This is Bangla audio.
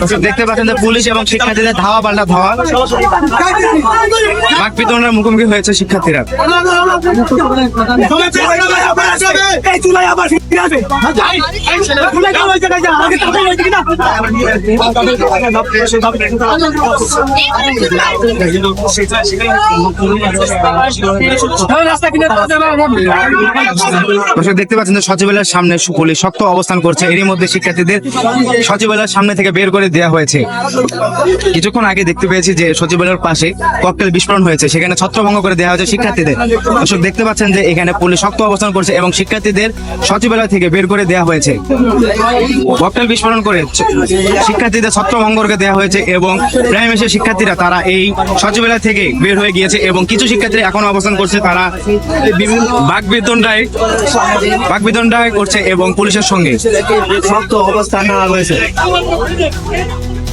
দর্শক দেখতে পাচ্ছেন যে পুলিশ এবং শিক্ষার্থীদের ধাওয়া পাল্টা ধাওয়া। বিতরণের মুখোমুখি হয়েছে শিক্ষার্থীরা। এই চুলাই আবার ফিরে আসবে দেখতে পাচ্ছেন সচিবালয়ের সামনে সু- পুলিশ শক্ত অবস্থান করছে এরই মধ্যে শিক্ষার্থীদের সচিবালয়ের সামনে থেকে বের করে দেওয়া হয়েছে কিছুক্ষণ আগে দেখতে পেয়েছি যে সচিবালয়ের পাশে ককটেল বিস্ফোরণ হয়েছে সেখানে ছত্রভঙ্গ করে দেওয়া হয়েছে শিক্ষার্থীদের দর্শক দেখতে পাচ্ছেন যে এখানে পুলিশ শক্ত অবস্থান করছে এবং শিক্ষার্থীদের সচিবালয় থেকে বের করে দেওয়া হয়েছে। ককটেল বিস্ফোরণ করে শিক্ষার্থীদের ছত্রভঙ্গ করে দেওয়া হয়েছে এবং প্রাইমেসের শিক্ষার্থীরা তারা এই সচিবালয় থেকে বের হয়ে গিয়েছে এবং কিছু শিক্ষার্থী এখনও অবস্থান করছে। তারা বিভিন্ন করছে এবং পুলিশের সঙ্গে শক্ত অবস্থান নেওয়া হয়েছে।